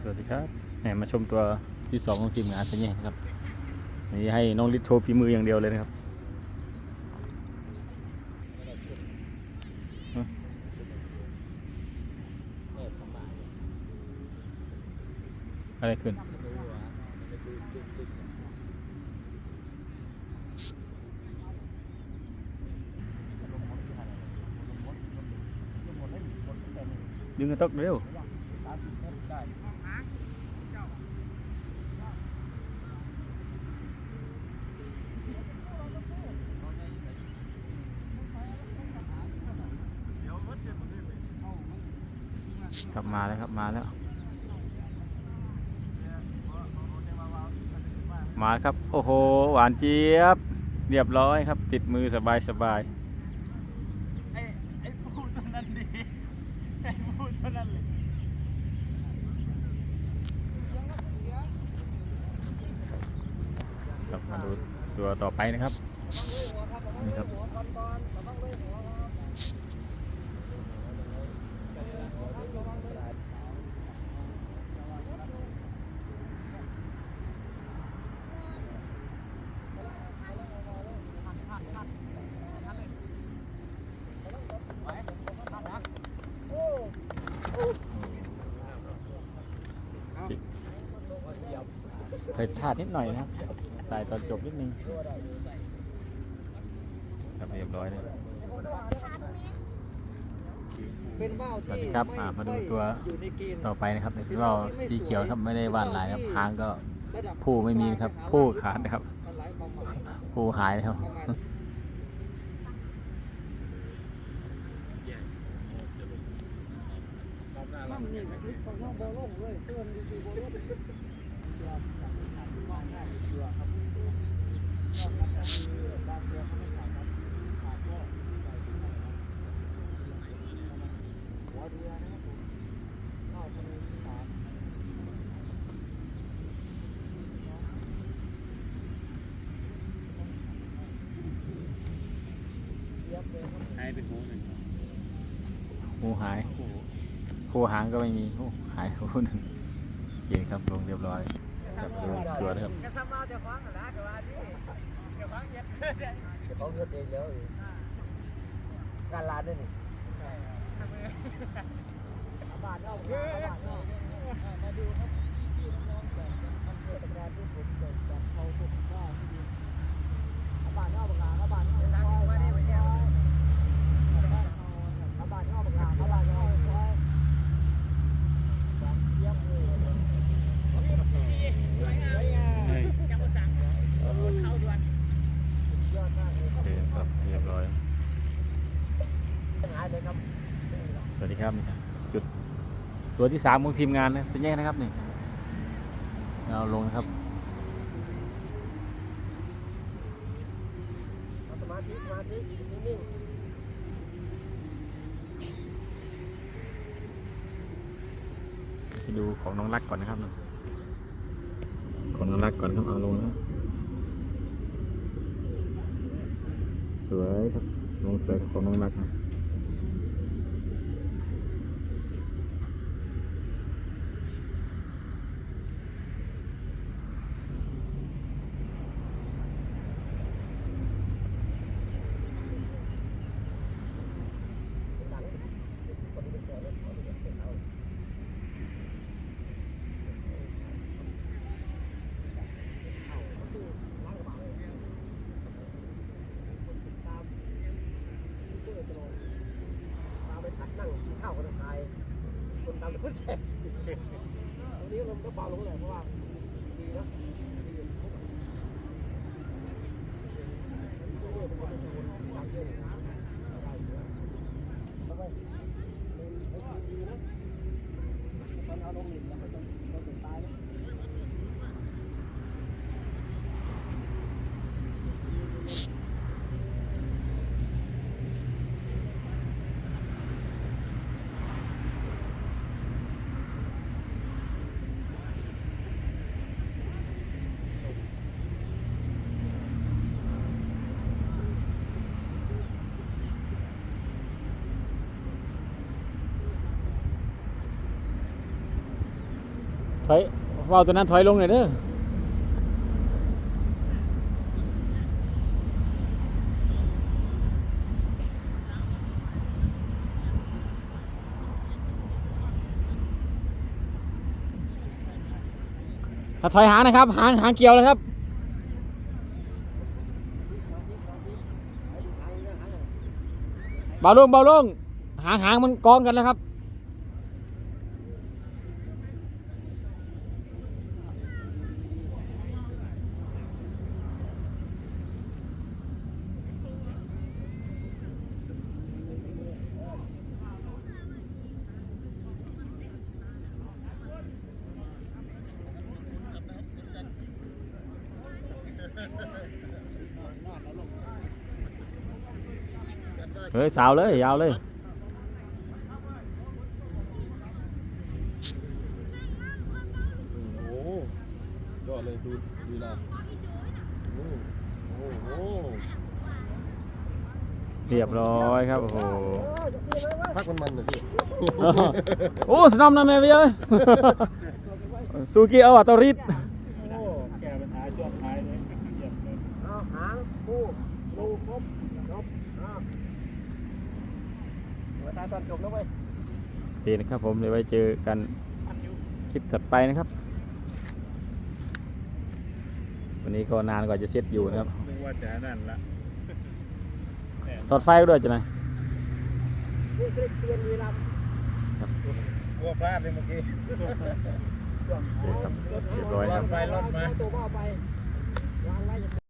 สวัสดีครับแหมมาชมตัวที่สองของทีมงานเป็นไงครับนี่ให้น้องลิศโชว์ฝีมืออย่างเดียวเลยนะครับอะไรขึ้นดึงกระตกเร็ว ครับมาแล้วครับมาแล้ว มาครับ โอ้โห หวานเจี๊ยบ เรียบร้อยครับ ติดมือสบายสบายไอ้ไอ้ผู้ตัวนั้นดีไอ้ผู้ตัวนั้นเลยครับมาดูตัวต่อไปนะครับนี่ครับ เคยพลาดนิดหน่อยนะครับสายตอนจบนิดนึงครับเรียบร้อยเลย เป็นว่าวสวัสดีครับอ่ามาดูตัวอยู่ในเกณฑ์ต่อไปนะครับเป็นว่าวสีเขียวนะครับไม่ได้วานลายนะครับหางก็ระดับผู้ไม่มีนะครับผู้ขาดนะครับมันหลายความหมายผู้หายนะครับ ประมาณน้ำนี่ลึกของน้องบอลลงเลยเสื่อมดีๆบอลลงยอดจากที่ขาดที่ว่างได้เสือครับยอดครับก็คือบางตัวเขาไม่ขาดครับขาดก็ใส่ขึ้นมาครับหัวเรือนะครับผมเข้าทะเลที่สาม ให้เป็นหูหนึ่งผู้หายผู้หางก็ไม่มีผู้หายผู้หนึ่งโอเคครับลงเรียบร้อยครับดูตัวนะครับก็ซ้ำเอาเดี๋ยวฟังกันนะเดี๋ยวว่าที่เดี๋ยวฟังเย็ดเดี๋ยวเขาเย็ดเองแล้วการลานด้วยนี่บาทเอาบาทเอามาดูครับพี่น้องๆจากทำเพื่อทำงานที่ผมจดจากเขาสุขว่าที่ดีบาทเอาบางลาบาทเอาบาทเอาบาทเอาบาทเอาบาทเอาบางลาบาทเอาบางเยี่ยมเลย โอเคครับเรียบร้อย สวัสดีครับนี่ครับจุดตัวที่สามของทีมงานนะจะแยกนะครับนี่เราลงนะครับสมาธิสมาธินิ่งไปดูของน้องรักก่อนนะครับของน้องรักก่อนครับเอาลงนะสวยครับลงสวยของน้องรักนะๆมาไปพักนั่งกินข้าวกันทาย คนดำคนแสบตรงนี้ลมก็เบาลงเลยเพราะว่าดีนะดีอยู่พวกมันเรื่อยๆมันก็จะวนตามเรื่อยๆได้อยู่นะแล้วก็ให้ดีนะตอนเอาลงหนึ่งแล้วมันจะมันจะตายนะ ค ถอยว่าวตัวนั้นถอยลงหน่อยเด้อถอยหางนะครับ หางหางเกี่ยวแล้วครับเบาลงเบาลงหางหางมันกองกันแล้วครับ เฮ้ยสาวเลยยาวเลยโอ้โหยอดเลยดูดีละโอ้โหโอ้โหเรียบร้อยครับ โอ้โหพักมันมันหน่อยพี่โอ้สนอมนะแม่เบี้ยเอ้ยซูกิเอาอะตอริด โอ้แก้ปัญหาช่วงท้ายเลยเยี่ยมเลย เอาหางคู่รูครบจบอ้าว เวลาตอนจบแล้วเว้ยดีนะครับผมเดี๋ยวไว้เจอกันคลิปถัดไปนะครับ วันนี้ก็นานกว่าจะเสร็จอยู่นะครับนึกว่าจะนั่นละถอดไฟก็ด้วยจ้ะไหมนี่คือเตือนวีรัมกลัวพลาดเลยเมื่อกี้โอเคครับเรียบร้อยครับ ไปรอดมาตัวพ่อไปวางไว้